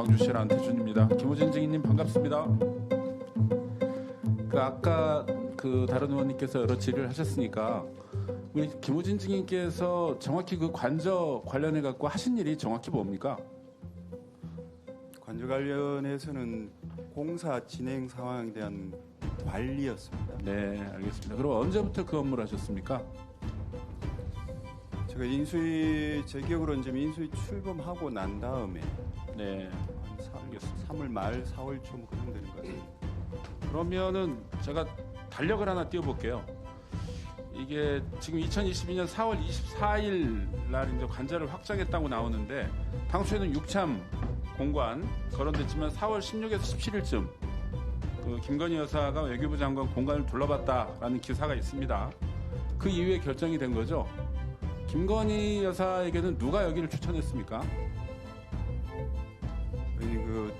광주시 안태준입니다. 김호진 증인님 반갑습니다. 그 아까 그 다른 의원님께서 여러 질의를 하셨으니까 우리 김호진 증인께서 정확히 그 관저 관련해 갖고 하신 일이 정확히 뭡니까? 관저 관련해서는 공사 진행 상황에 대한 관리였습니다. 네, 알겠습니다. 그럼 언제부터 그 업무를 하셨습니까? 제가 인수위 제 기억으로는 지금 인수위 출범하고 난 다음에 네. 한 3, 3월 말 4월 초 그정 되는 것 같습니다. 그러면은 제가 달력을 하나 띄워볼게요. 이게 지금 2022년 4월 24일 날 이제 관자를 확정했다고 나오는데 당초에는 6참 공관 거론됐지만 4월 16에서 17일쯤 그 김건희 여사가 외교부 장관 공관을 둘러봤다라는 기사가 있습니다. 그 이후에 결정이 된 거죠. 김건희 여사에게는 누가 여기를 추천했습니까? 아니 그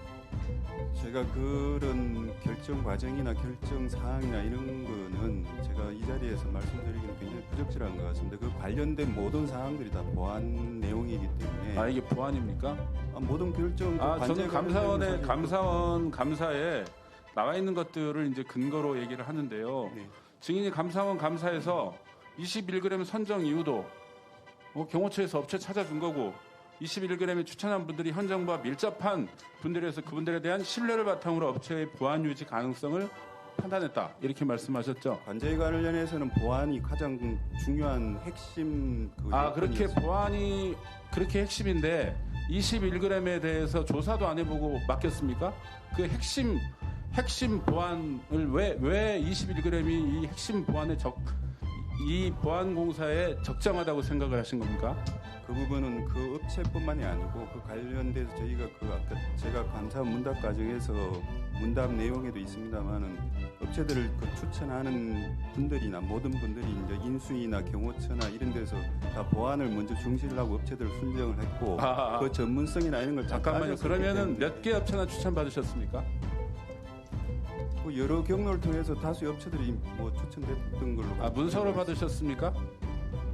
제가 그런 결정 과정이나 결정 사항이나 이런 거는 제가 이 자리에서 말씀드리기는 굉장히 부적절한 것 같습니다. 그 관련된 모든 사항들이 다 보안 내용이기 때문에 아 이게 보안입니까? 아, 모든 결정 아, 관제에 저는 감사원의 감사원 감사에 나와 있는 것들을 이제 근거로 얘기를 하는데요. 네. 증인이 감사원 감사에서 21g 선정 이유도 뭐 경호처에서 업체 찾아준 거고 21g에 추천한 분들이 현 정부와 밀접한 분들에서 그분들에 대한 신뢰를 바탕으로 업체의 보안 유지 가능성을 판단했다 이렇게 말씀하셨죠. 관제에 관련해서는 보안이 가장 중요한 핵심 그 아 그렇게. 보안이 그렇게 핵심인데 21g에 대해서 조사도 안 해보고 맡겼습니까? 그 핵심 핵심 보안을 왜 왜 21g이 이 핵심 보안에 적 이 보안 공사에 적정하다고 생각을 하신 겁니까? 그 부분은 그 업체뿐만이 아니고 그 관련돼서 저희가 그 아까 제가 감사 문답 과정에서 문답 내용에도 있습니다만은 업체들을 그 추천하는 분들이나 모든 분들이 이제 인수위나 경호처나 이런 데서 다 보안을 먼저 중시를 하고 업체들을 선정을 했고 아, 아. 그 전문성이나 이런 걸다 잠깐만요. 그러면은 몇 개 업체나 추천 받으셨습니까? 그 여러 경로를 통해서 다수 업체들이 뭐 추천됐던 걸로 아 문서로 받으셨습니까?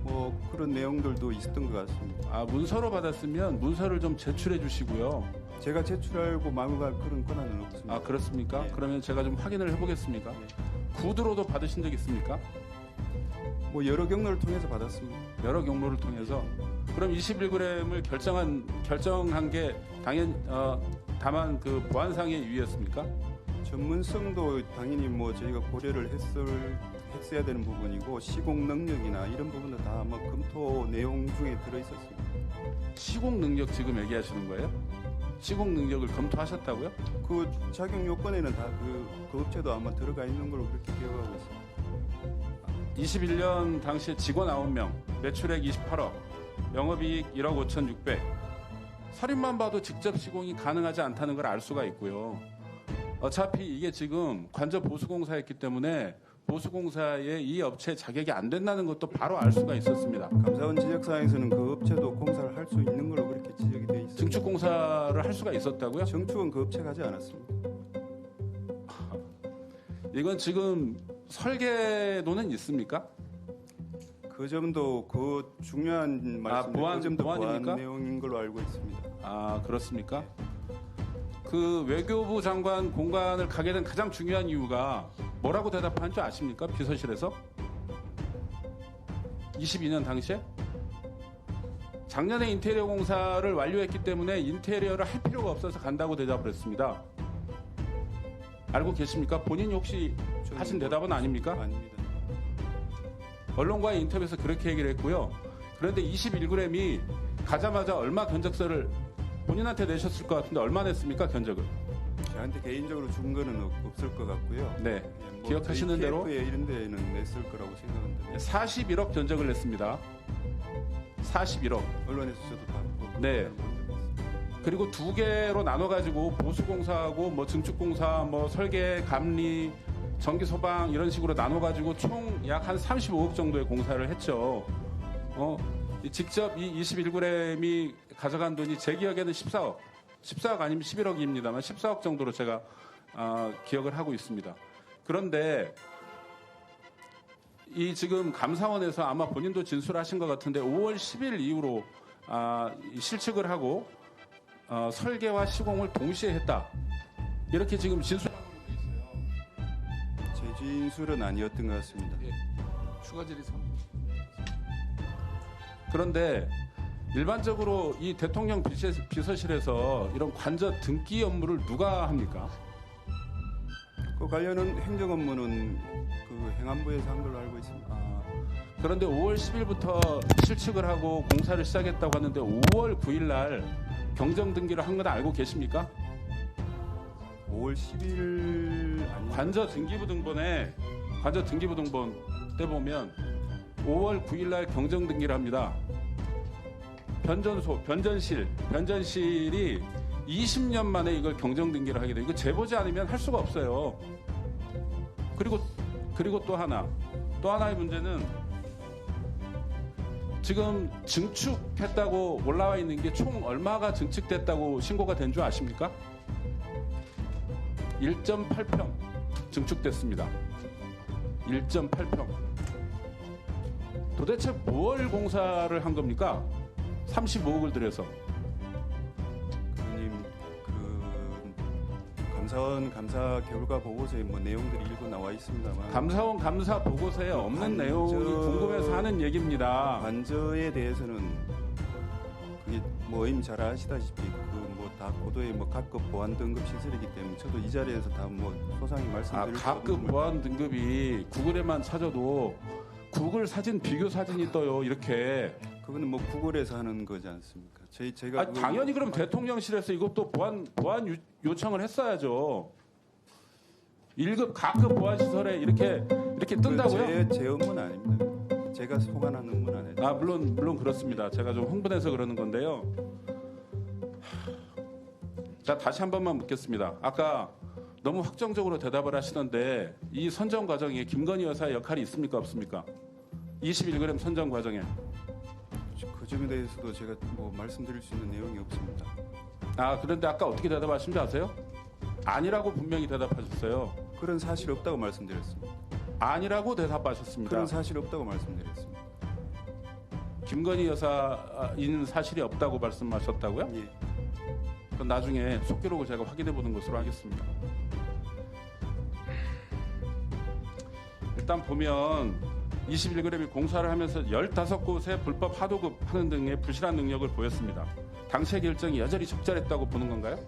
뭐 그런 내용들도 있었던 것 같습니다. 아 문서로 받았으면 문서를 좀 제출해 주시고요. 제가 제출하고 마무리할 그런 권한은 없습니다. 아 그렇습니까? 네. 그러면 제가 좀 확인을 해보겠습니다. 네. 구두로도 받으신 적 있습니까? 뭐 여러 경로를 통해서 받았습니다. 여러 경로를 통해서 그럼 21g을 결정한 결정한 게 당연 어, 다만 그 보안상의 이유였습니까? 전문성도 당연히 뭐 저희가 고려를 했을 했어야 되는 부분이고 시공 능력이나 이런 부분도 다 아마 검토 내용 중에 들어 있었습니다. 시공 능력 지금 얘기하시는 거예요? 시공 능력을 검토하셨다고요? 그 자격 요건에는 다그 그 업체도 아마 들어가 있는 걸로 그렇게 기억하고 있습니다. 21년 당시에 직원 9명, 매출액 28억, 영업이익 1억 5,600. 서류만 봐도 직접 시공이 가능하지 않다는 걸 알 수가 있고요. 어차피 이게 지금 관저 보수공사였기 때문에 보수공사의 이 업체 자격이 안 된다는 것도 바로 알 수가 있었습니다. 감사원 지적사항에서는 그 업체도 공사를 할 수 있는 걸로 그렇게 지적이 돼 있습니다. 증축공사를 할 수가 있었다고요? 정축은 그 업체가 하지 않았습니다. 이건 지금 설계도는 있습니까? 그 점도 그 중요한 말씀 보안- 그 점도? 보안 내용인 걸로 알고 있습니다. 아 그렇습니까? 그 외교부 장관 공간을 가게 된 가장 중요한 이유가 뭐라고 대답한 줄 아십니까? 비서실에서 22년 당시에 작년에 인테리어 공사를 완료했기 때문에 인테리어를 할 필요가 없어서 간다고 대답을 했습니다. 알고 계십니까? 본인이 혹시 하신 뭐- 대답은 아닙니까? 아닙니다. 언론과의 인터뷰에서 그렇게 얘기를 했고요. 그런데 21g이 가자마자 얼마 견적서를 본인한테 내셨을 것 같은데 얼마 냈습니까 견적을? 저한테 개인적으로 준 거는 없- 없을 것 같고요. 네. 예, 뭐 기억하시는 대로? KF에 이런 데는 냈을 거라고 생각합니다. 41억 견적을 냈습니다. 41억. 언론에서 저도 봤고. 네. 그리고 두 개로 나눠가지고 보수공사하고 뭐 증축공사, 뭐 설계, 감리, 전기 소방 이런 식으로 나눠가지고 총 약 한 35억 정도의 공사를 했죠. 어, 이 직접 이 21g이 가져간 돈이 제 기억에는 14억, 14억 아니면 11억입니다만 14억 정도로 제가 아, 기억을 하고 있습니다. 그런데 이 지금 감사원에서 아마 본인도 진술하신 것 같은데 5월 10일 이후로 아, 이 실측을 하고 어, 설계와 시공을 동시에 했다. 이렇게 지금 진술. 제 진술은 아니었던 것 같습니다. 추가 질의 3. 그런데 일반적으로 이 대통령 비서- 비서실에서 이런 관저 등기 업무를 누가 합니까? 그 관련은 행정 업무는 그 행안부에서 한 걸로 알고 있습니다. 아, 그런데 5월 10일부터 실측을 하고 공사를 시작했다고 하는데 5월 9일 날 경정 등기를 한 건 알고 계십니까? 5월 10일 아니 관저 등기부 등본에 관저 등기부 등본 때 보면 5월 9일 날 경정 등기를 합니다. 변전소, 변전실, 변전실이 20년 만에 이걸 경정 등기를 하게 돼요. 이거 재보지 않으면 할 수가 없어요. 그리고 그리고 또 하나, 또 하나의 문제는 지금 증축했다고 올라와 있는 게 총 얼마가 증축됐다고 신고가 된 줄 아십니까? 1.8평 증축됐습니다. 1.8평. 도대체 뭘 공사를 한 겁니까? 35억을 들여서. 의원님 그 감사원 감사 결과 보고서에 뭐 내용들이 일부 나와 있습니다만 감사원 감사 보고서에 없는 내용이 궁금해서 하는 얘기입니다. 관저에 대해서는 그게 뭐 이미 잘 아시다시피 그 뭐 다 고도의 뭐 각급 보안 등급 시설이기 때문에 저도 이 자리에서 다 뭐 소상히 아, 말씀드릴 수 각급 없는 보안 등급이 구글에만 찾아도 구글 사진 비교 사진이 떠요. 이렇게. 그거는 뭐 구글에서 하는 거지 않습니까? 저희 제가 아, 당연히 뭐- 그럼 대통령실에서 이것도 보안 보안 유- 요청을 했어야죠. 1급 각급 보안 시설에 이렇게 이렇게 뜬다고요? 제, 제 업무는 아닙니다. 제가 소관한 업무는 아니에요. 아 물론 물론 그렇습니다. 제가 좀 흥분해서 그러는 건데요. 자 다시 한 번만 묻겠습니다. 아까 너무 확정적으로 대답을 하시던데 이 선정 과정에 김건희 여사의 역할이 있습니까 없습니까? 21g 선정 과정에 그 점에 대해서도 제가 뭐 말씀드릴 수 있는 내용이 없습니다. 아 그런데 아까 어떻게 대답하신 줄 아세요? 아니라고 분명히 대답하셨어요. 그런 사실 없다고 말씀드렸습니다. 아니라고 대답하셨습니다. 그런 사실 없다고 말씀드렸습니다. 김건희 여사인 사실이 없다고 말씀하셨다고요? 예. 그럼 나중에 속기록을 제가 확인해 보는 것으로 하겠습니다. 일단 보면 21g이 공사를 하면서 15곳에 불법 하도급 하는 등의 부실한 능력을 보였습니다. 당시의 결정이 여전히 적절했다고 보는 건가요?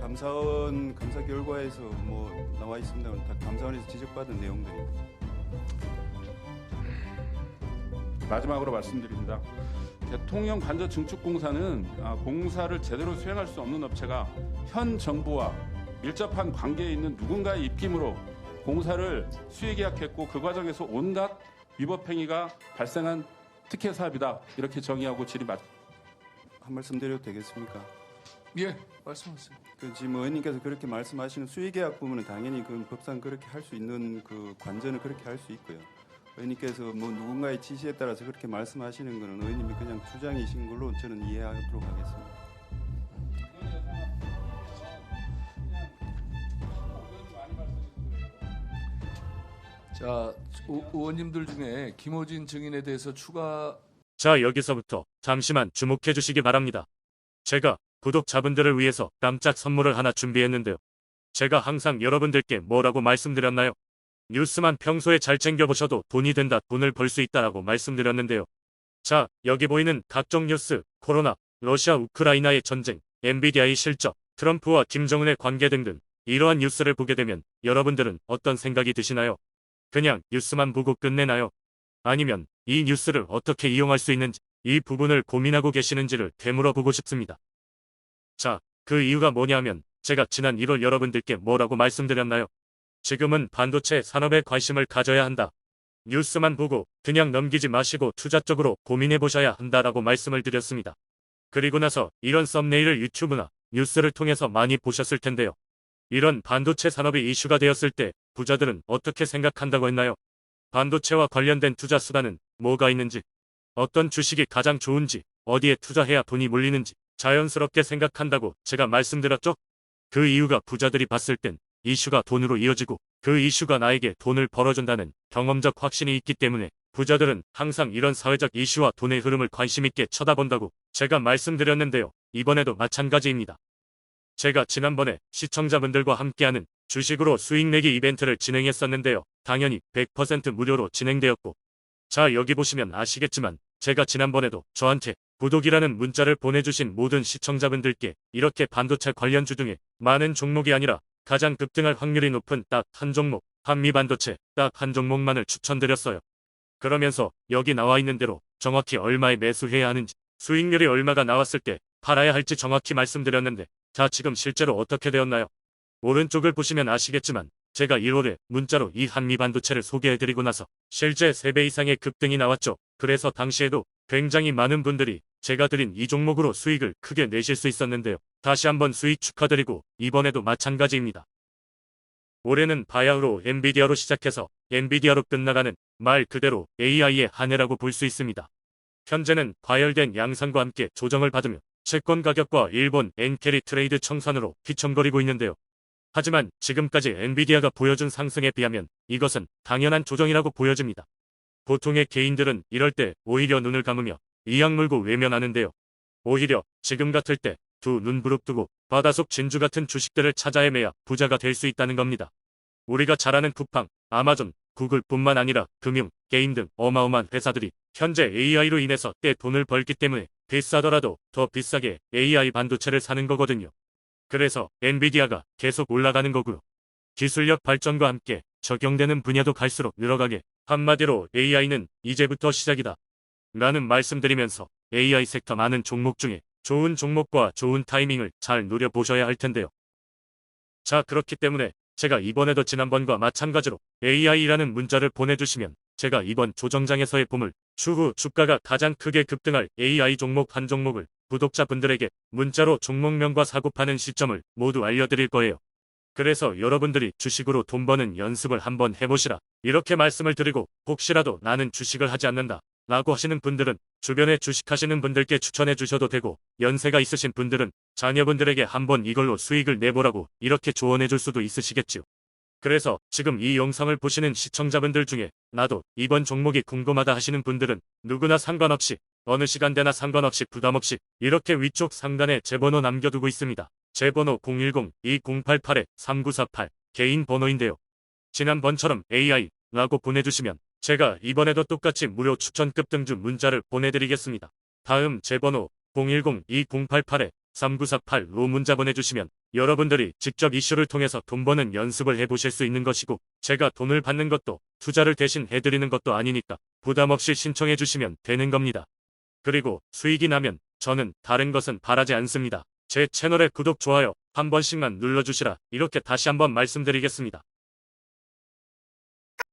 감사원 감사 결과에서 뭐 나와 있습니다만 다 감사원에서 지적받은 내용들입니다. 마지막으로 말씀드립니다. 대통령 관저 증축 공사는 아, 공사를 제대로 수행할 수 없는 업체가 현 정부와 밀접한 관계에 있는 누군가의 입김으로 공사를 수의 계약했고 그 과정에서 온갖 위법 행위가 발생한 특혜 사업이다 이렇게 정의하고 질의 맞. 한 말씀 드려도 되겠습니까? 예, 말씀하세요. 그 지금 의원님께서 그렇게 말씀하시는 수의계약 부분은 당연히 그 법상 그렇게 할 수 있는 그 관전은 그렇게 할 수 있고요. 의원님께서 뭐 누군가의 지시에 따라서 그렇게 말씀하시는 거는 의원님이 그냥 주장이신 걸로 저는 이해하도록 하겠습니다. 자, 우- 의원님들 중에 김호진 증인에 대해서 추가 자, 여기서부터 잠시만 주목해 주시기 바랍니다. 제가 구독자분들을 위해서 깜짝 선물을 하나 준비했는데요. 제가 항상 여러분들께 뭐라고 말씀드렸나요? 뉴스만 평소에 잘 챙겨보셔도 돈이 된다, 돈을 벌 수 있다라고 말씀드렸는데요. 자, 여기 보이는 각종 뉴스, 코로나, 러시아 우크라이나의 전쟁, 엔비디아의 실적, 트럼프와 김정은의 관계 등등 이러한 뉴스를 보게 되면 여러분들은 어떤 생각이 드시나요? 그냥 뉴스만 보고 끝내나요? 아니면 이 뉴스를 어떻게 이용할 수 있는지 이 부분을 고민하고 계시는지를 되물어 보고 싶습니다. 자, 그 이유가 뭐냐면 제가 지난 1월 여러분들께 뭐라고 말씀드렸나요? 지금은 반도체 산업에 관심을 가져야 한다. 뉴스만 보고 그냥 넘기지 마시고 투자 쪽으로 고민해 보셔야 한다라고 말씀을 드렸습니다. 그리고 나서 이런 썸네일을 유튜브나 뉴스를 통해서 많이 보셨을 텐데요. 이런 반도체 산업이 이슈가 되었을 때 부자들은 어떻게 생각한다고 했나요? 반도체와 관련된 투자 수단은 뭐가 있는지, 어떤 주식이 가장 좋은지, 어디에 투자해야 돈이 몰리는지 자연스럽게 생각한다고 제가 말씀드렸죠? 그 이유가 부자들이 봤을 땐 이슈가 돈으로 이어지고 그 이슈가 나에게 돈을 벌어준다는 경험적 확신이 있기 때문에 부자들은 항상 이런 사회적 이슈와 돈의 흐름을 관심있게 쳐다본다고 제가 말씀드렸는데요. 이번에도 마찬가지입니다. 제가 지난번에 시청자분들과 함께하는 주식으로 수익 내기 이벤트를 진행했었는데요. 당연히 100% 무료로 진행되었고. 자, 여기 보시면 아시겠지만 제가 지난번에도 저한테 구독이라는 문자를 보내주신 모든 시청자분들께 이렇게 반도체 관련주 중에 많은 종목이 아니라 가장 급등할 확률이 높은 딱 한 종목, 한미 반도체 딱 한 종목만을 추천드렸어요. 그러면서 여기 나와 있는 대로 정확히 얼마에 매수해야 하는지 수익률이 얼마가 나왔을 때 팔아야 할지 정확히 말씀드렸는데 자 지금 실제로 어떻게 되었나요? 오른쪽을 보시면 아시겠지만 제가 1월에 문자로 이 한미 반도체를 소개해드리고 나서 실제 3배 이상의 급등이 나왔죠. 그래서 당시에도 굉장히 많은 분들이 제가 드린 이 종목으로 수익을 크게 내실 수 있었는데요. 다시 한번 수익 축하드리고 이번에도 마찬가지입니다. 올해는 바야흐로 엔비디아로 시작해서 엔비디아로 끝나가는 말 그대로 AI의 한 해라고 볼 수 있습니다. 현재는 과열된 양상과 함께 조정을 받으며 채권 가격과 일본 엔캐리 트레이드 청산으로 휘청거리고 있는데요. 하지만 지금까지 엔비디아가 보여준 상승에 비하면 이것은 당연한 조정이라고 보여집니다. 보통의 개인들은 이럴 때 오히려 눈을 감으며 이악 물고 외면하는데요. 오히려 지금 같을 때 두 눈 부릅뜨고 바다 속 진주 같은 주식들을 찾아 헤매야 부자가 될 수 있다는 겁니다. 우리가 잘 아는 쿠팡, 아마존, 구글뿐만 아니라 금융, 게임 등 어마어마한 회사들이 현재 AI로 인해서 때 돈을 벌기 때문에 비싸더라도 더 비싸게 AI 반도체를 사는 거거든요. 그래서 엔비디아가 계속 올라가는 거고요. 기술력 발전과 함께 적용되는 분야도 갈수록 늘어가게 한마디로 AI는 이제부터 시작이다. 라는 말씀드리면서 AI 섹터 많은 종목 중에 좋은 종목과 좋은 타이밍을 잘 노려보셔야 할 텐데요. 자, 그렇기 때문에 제가 이번에도 지난번과 마찬가지로 AI라는 문자를 보내주시면 제가 이번 조정장에서의 봄을 추후 주가가 가장 크게 급등할 AI 종목 한 종목을 구독자분들에게 문자로 종목명과 사고 파는 시점을 모두 알려드릴 거예요. 그래서 여러분들이 주식으로 돈 버는 연습을 한번 해보시라. 이렇게 말씀을 드리고 혹시라도 나는 주식을 하지 않는다. 라고 하시는 분들은 주변에 주식하시는 분들께 추천해 주셔도 되고 연세가 있으신 분들은 자녀분들에게 한번 이걸로 수익을 내보라고 이렇게 조언해 줄 수도 있으시겠지요. 그래서 지금 이 영상을 보시는 시청자분들 중에 나도 이번 종목이 궁금하다 하시는 분들은 누구나 상관없이 어느 시간대나 상관없이 부담없이 이렇게 위쪽 상단에 제 번호 남겨두고 있습니다. 제 번호 010-2088-3948 개인 번호인데요. 지난번처럼 AI 라고 보내주시면 제가 이번에도 똑같이 무료 추천 급 등주 문자를 보내드리겠습니다. 다음 제 번호 010-2088-3948 로 문자 보내주시면 여러분들이 직접 이슈를 통해서 돈 버는 연습을 해보실 수 있는 것이고 제가 돈을 받는 것도 투자를 대신 해드리는 것도 아니니까 부담 없이 신청해 주시면 되는 겁니다. 그리고 수익이 나면 저는 다른 것은 바라지 않습니다. 제 채널의 구독, 좋아요 한 번씩만 눌러주시라 이렇게 다시 한번 말씀드리겠습니다.